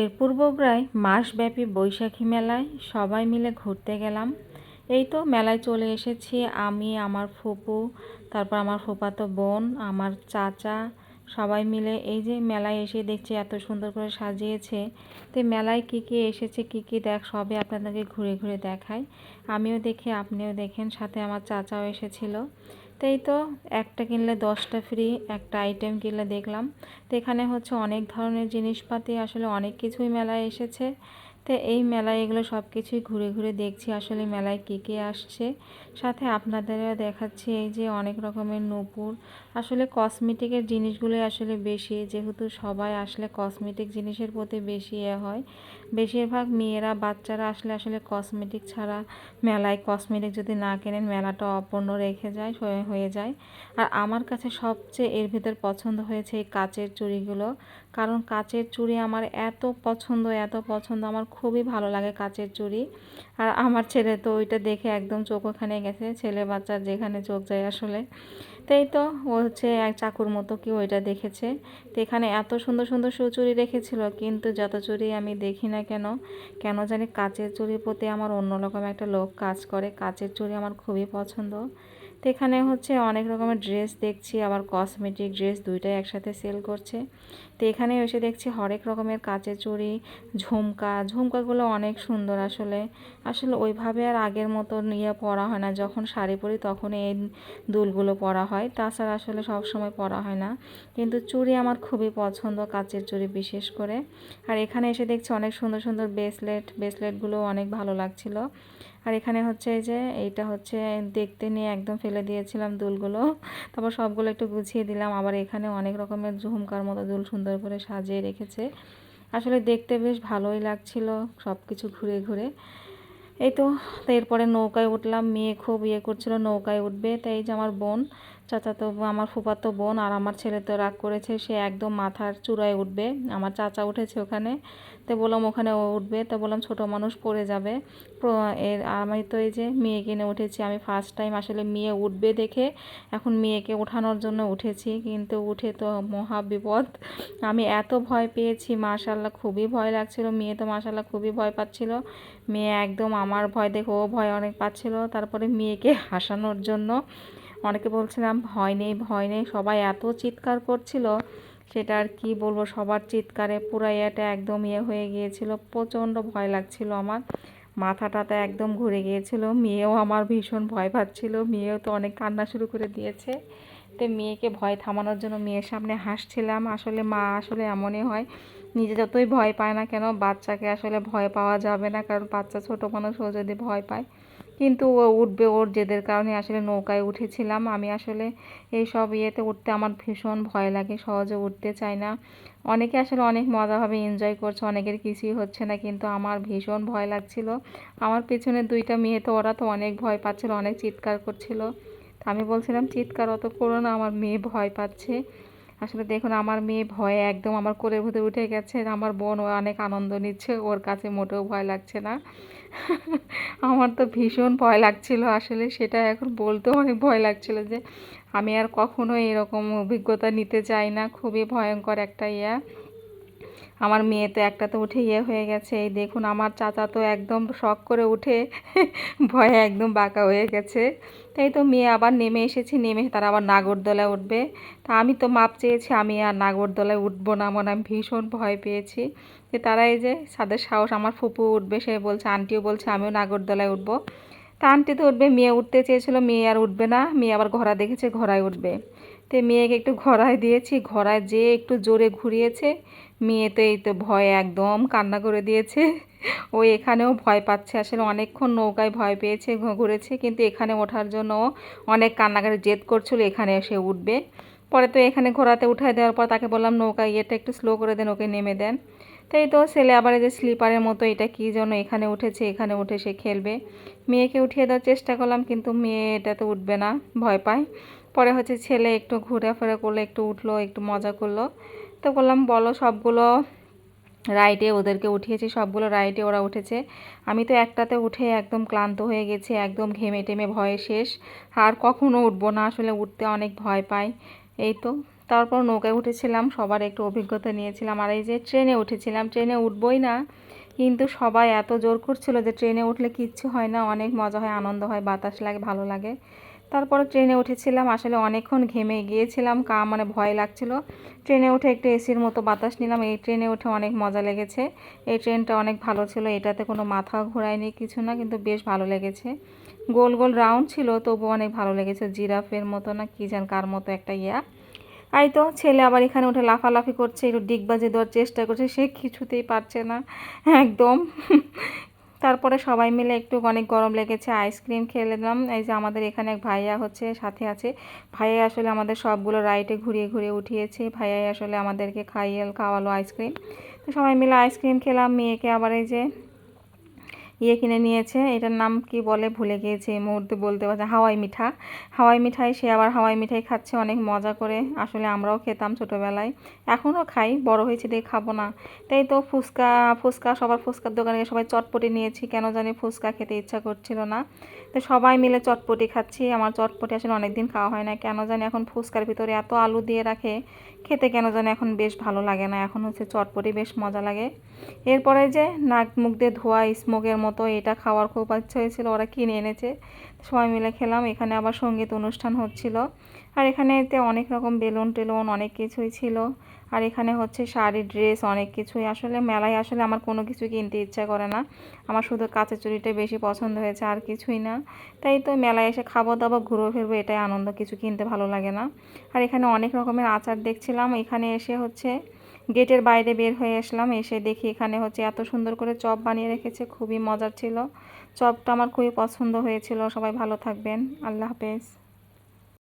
শেরপুর বগুড়ায় মাসব্যাপী বৈশাখী মেলায় সবাই মিলে ঘুরতে গেলাম। এই তো মেলায় চলে এসেছি আমি, আমার ফুপু, তারপর আমার ফুপাতো বোন, আমার চাচা, সবাই মিলে এই যে মেলায় এসে দেখছি এত সুন্দর করে সাজিয়েছে। তো মেলায় কী কী এসেছে, কী কী দেখ, সবই আপনাদেরকে ঘুরে ঘুরে দেখাই। আমিও দেখি, আপনিও দেখেন, সাথে আমার চাচাও এসেছিল। তো এই তো একটা কিনলে দশটা ফ্রি একটা আইটেম কিনলে দেখলাম। তো এখানে হচ্ছে অনেক ধরনের জিনিসপাতি, আসলে অনেক কিছুই মেলায় এসেছে। তো এই মেলায় এগুলো সব কিছুই ঘুরে ঘুরে দেখছি, আসলে মেলায় কী কী আসছে। সাথে আপনাদেরও দেখাচ্ছি এই যে অনেক রকমের নূপুর। আসলে কসমেটিকের জিনিসগুলোই আসলে বেশি, যেহেতু সবাই আসলে কসমেটিক জিনিসের প্রতি বেশি এ হয়। বেশিরভাগ মেয়েরা, বাচ্চারা আসলে আসলে কসমেটিক ছাড়া মেলায় কসমেটিক যদি না কেনেন, মেলাটা অপূর্ণ রেখে যায়, হয়ে যায়। আর আমার কাছে সবচেয়ে এর ভিতর পছন্দ হয়েছে এই কাচের চুড়িগুলো। কারণ কাচের চুড়ি আমার এত পছন্দ এত পছন্দ, আমার খুবই ভালো লাগে কাচের চুড়ি। আর আমার ছেলে তো ওইটা দেখে একদম চোখ ওখানে গেছে ছেলে বাচ্চার যেখানে চোখ যায় আসলে। তাই তো ও হচ্ছে এক চাকুর মতো কি ওইটা দেখেছে। তো এখানে এত সুন্দর সুন্দর সুচুরি রেখেছিল, কিন্তু যত চুরি আমি দেখি না কেন কেন জানি কাচের চুরির প্রতি আমার অন্যরকম একটা লোক কাজ করে। কাচের চুরি আমার খুবই পছন্দ। তো এখানে হচ্ছে অনেক রকমের ড্রেস দেখছি, আবার কসমেটিক ড্রেস দুইটাই একসাথে সেল করছে। তো এখানে এসে দেখছি হরেক রকমের কাচের চুড়ি, ঝুমকা, ঝুমকাগুলো অনেক সুন্দর আসলে। আসলে ওইভাবে আর আগের মতো নিয়ে পরা হয় না, যখন শাড়ি পরি তখন এই দুলগুলো পরা হয়, তাছাড়া আসলে সব সময় পরা হয় না। কিন্তু চুড়ি আমার খুবই পছন্দ, কাচের চুড়ি বিশেষ করে। আর এখানে এসে দেখছি অনেক সুন্দর সুন্দর ব্রেসলেট ব্রেসলেটগুলো অনেক ভালো লাগছিল। আর এখানে হচ্ছে এই যে এইটা হচ্ছে দেখতে নিয়ে একদম ফেলে দিয়েছিলাম দুলগুলো। তারপর সবগুলো একটু গুছিয়ে দিলাম। আবার এখানে অনেক রকমের ঝুমকার মতো দুল সুন্দর করে সাজিয়ে রেখেছে। আসলে দেখতে বেশ ভালোই লাগছিল সব কিছু ঘুরে ঘুরে। এই তো এরপরে নৌকায় উঠলাম। মেয়ে খুব ইয়ে করছিল, নৌকায় উঠবে। তাই যে আমার বোন চাচাতো আমার ফুপাতো বোন আর আমার ছেলে তো রাগ করেছে, সে একদম মাথার চূড়ায় উঠবে। আমার চাচা উঠেছে ওখানে, তো বললাম ওখানে ও উঠবে, তো বললাম ছোট মানুষ পড়ে যাবে। এর, আমি তো এই যে মেয়ে কিনে উঠেছি, আমি ফার্স্ট টাইম আসলে মেয়ে উঠবে দেখে, এখন মেয়েকে ওঠানোর জন্য উঠেছি, কিন্তু উঠে তো মহা বিপদ। আমি এত ভয় পেয়েছি মাশাল্লাহ খুবই ভয় লাগছিল, মেয়ে তো মাশাল্লাহ খুবই ভয় পাচ্ছিল। মেয়ে একদম আমার ভয় দেখে ও ভয় অনেক পাচ্ছিল, তারপরে মেয়েকে হাসানোর জন্য অনেকে বলছিলাম, ভয় নেই ভয় নেই। সবাই এত চিৎকার করছিল, সেটা আর কি বলব, সবার চিৎকারে পুরো ইয়েটা একদম ইয়ে হয়ে গিয়েছিল, প্রচণ্ড ভয় লাগছিল আমার। মাথাটাতে একদম ঘুরে গিয়েছিল, মেয়েও আমার ভীষণ ভয় পাচ্ছিল, মেয়েও তো অনেক কান্না শুরু করে দিয়েছে। তো মেয়েকে ভয় থামানোর জন্য মেয়ের সামনে হাসছিলাম, আসলে মা আসলে এমনই হয়, নিজে যতই ভয় পায় না কেন, বাচ্চাকে আসলে ভয় পাওয়া যাবে না, কারণ বাচ্চা ছোটো মানুষও যদি ভয় পায়। কিন্তু ও উঠবে ওর জেদের কারণে। আসলে নৌকায় উঠেছিলাম। আমি আসলে এই সব ইয়েতে উঠতে আমার ভীষণ ভয় লাগে, সহজে উঠতে চাই না। অনেকে আসলে অনেক মজাভাবে এনজয় করছে, অনেকের কিছুই হচ্ছে না, কিন্তু আমার ভীষণ ভয় লাগছিল। আমার পেছনে দুইটা মেয়ে, তো ওরা তো অনেক ভয় পাচ্ছিল, অনেক চিৎকার করছিল। আমি বলছিলাম, চিৎকার অত করো না, আমার মেয়ে ভয় পাচ্ছে। আসলে দেখুন, আমার মেয়ে ভয়ে একদম আমার কোলের ভুতে উঠে গেছে। আমার বোন ও অনেক আনন্দ নিচ্ছে, ওর কাছে মোটেও ভয় লাগছে না। আমার তো ভীষণ ভয় লাগছিল আসলে, সেটা এখন বলতেও অনেক ভয় লাগছিল যে, আমি আর কখনো এরকম অভিজ্ঞতা নিতে চাই না, খুবই ভয়ঙ্কর একটা ইয়া। আমার মেয়ে তো একটা তো উঠে ইয়ে হয়ে গেছে। এই দেখুন, আমার চাচা তো একদম শখ করে উঠে ভয়ে একদম বাঁকা হয়ে গেছে। তাই তো মেয়ে আবার নেমে এসেছি, নেমে তারা আবার নাগরদোলায় উঠবে। তা আমি তো মাপ চেয়েছি, আমি আর নাগরদোলায় উঠবো না মনে আমি ভীষণ ভয় পেয়েছি যে তারা এই যে সাদের সাহস, আমার ফুপু উঠবে, সে বলছে, আন্টিও বলছে, আমিও নাগরদোলায় উঠবো। তা আন্টি তো উঠবে, মেয়ে উঠতে চেয়েছিল, মেয়ে আর উঠবে না, মেয়ে আবার ঘোড়া দেখেছে, ঘোড়ায় উঠবে। তো মেয়েকে একটু ঘোড়ায় দিয়েছি, ঘোড়ায় যে একটু জোরে ঘুরিয়েছে। মেয়ে তো এই তো ভয় একদম কান্না করে দিয়েছে। ও এখানেও ভয় পাচ্ছে, আসলে অনেকক্ষণ নৌকায় ভয় পেয়েছে ঘুরেছে, কিন্তু এখানে ওঠার জন্য অনেক কান্নাকাটি, জেদ করছিল, এখানে এসে উঠবে। পরে তো এখানে ঘোরাতে উঠায় দেওয়ার পর তাকে বললাম, নৌকা ইয়েটা একটু স্লো করে দেন, ওকে নেমে দেন। তাই তো ছেলে আবার যে স্লিপারের মতো, এটা কী যেন এখানে উঠেছে, এখানে উঠে সে খেলবে। মেয়েকে উঠিয়ে দেওয়ার চেষ্টা করলাম, কিন্তু মেয়ে এটা তো উঠবে না, ভয় পায়। পরে হচ্ছে ছেলে একটু ঘুরে ফেরা করল, একটু উঠল, একটু মজা করল। তো বললাম, বলো, সবগুলো রাইডে ওদেরকে উঠিয়েছি, সবগুলো রাইডে ওরা উঠেছে। আমি তো একটাতে উঠে একদম ক্লান্ত হয়ে গেছি, একদম ঘেমে টেমে ভয়ে শেষ। আর কখনো উঠবো না, আসলে উঠতে অনেক ভয় পাই। এই তো, তারপর নৌকায় উঠেছিলাম, সবার একটু অভিজ্ঞতা নিয়েছিলাম। আর এই যে ট্রেনে উঠেছিলাম, ট্রেনে উঠবই না। কিন্তু সবাই এত জোর করছিল যে ট্রেনে উঠলে কিচ্ছু হয় না, অনেক মজা হয়, আনন্দ হয়, বাতাস লাগে, ভালো লাগে। তারপরে ট্রেনে উঠেছিলাম, আসলে অনেকক্ষণ ঘেমে গিয়েছিলাম, কা মানে ভয় লাগছিল। ট্রেনে উঠে একটু এসির মতো বাতাস নিলাম, এই ট্রেনে উঠে অনেক মজা লেগেছে। এই ট্রেনটা অনেক ভালো ছিল, এটাতে কোনো মাথা ঘোরায়নি, কিছু না, কিন্তু বেশ ভালো লেগেছে। গোল গোল রাউন্ড ছিল তবু অনেক ভালো লেগেছে, জিরাফের মতো না, কী যেন, কার মতো একটা ইয়া। এই তো ছেলে আবার এখানে উঠে লাফালাফি করছে, একটু ডিগবাজি দেওয়ার চেষ্টা করছে, সে কিছুতেই পারছে না, একদম। তারপরে সবাই মিলে একটু অনেক গরম লেগেছে আইসক্রিম খেলাম এই যে আমাদের এখানে এক ভাইয়া হচ্ছে, সাথে আছে। ভাইয়া আসলে আমাদের সবগুলো রাইটে ঘুরিয়ে ঘুরিয়ে উঠিয়েছে, ভাইয়াই আসলে আমাদেরকে খাইয়ে খাওয়ালো আইসক্রিম তো সবাই মিলে আইসক্রিম খেলাম, মেয়েকে আবার এই যে ইয়ে কিনে নিয়েছে। এটার নাম কি বলে? ভুলে গিয়েছে এই মুহূর্তে বলতে পারছে হাওয়াই মিঠা। হাওয়াই মিঠাই, সে আবার হাওয়াই মিঠাই খাচ্ছে, অনেক মজা করে। আসলে আমরাও খেতাম ছোটোবেলায়। এখনও খাই, বড় হয়েছে দিয়ে খাব না। তাই তো ফুচকা ফুচকা, সবার ফুচকার দোকানে সবাই চটপটি নিয়েছি। কেন জানি ফুচকা খেতে ইচ্ছা করছিল না। তো সবাই মিলে চটপটি খাচ্ছি। আমার চটপটি আসলে অনেক দিন খাওয়া হয় না কেন জানি এখন ফুচকার ভিতরে এত আলু দিয়ে রাখে খেতে কেন জানি এখন বেশ ভালো লাগে না, এখন হচ্ছে চটপটি বেশ মজা লাগে। এরপরে যে নাক মুখ দিয়ে ধোয়া, স্মোকের মতো এটা খাওয়ার খুব ইচ্ছা হয়েছিল, ওরা কিনে এনেছে। সবাই মিলে খেলাম, এখানে আবার সংগীত অনুষ্ঠান হচ্ছিল। আর এখানে এতে অনেক রকম বেলুন টেলুন অনেক কিছুই ছিল। আর এখানে হচ্ছে শাড়ি, ড্রেস অনেক কিছুই। আসলে মেলায় আসলে আমার কোনো কিছু কিনতে ইচ্ছা করে না। আমার শুধু কাঁচের চুড়িটাই বেশি পছন্দ হয়েছে, আর কিছুই না। তাই তো মেলায় এসে খাব দাবো, ঘুরো ফিরবো, এটাই আনন্দ। কিছু কিনতে ভালো লাগে না। আর এখানে অনেক রকমের আচার দেখছিলাম। এখানে এসে হচ্ছে গেটের বাইরে বের হয়ে আসলাম। এসে দেখি এখানে হচ্ছে এত সুন্দর করে চপ বানিয়ে রেখেছে। খুবই মজার ছিল। চপটা আমার খুবই পছন্দ হয়েছিল। সবাই ভালো থাকবেন। আল্লাহ হাফেজ।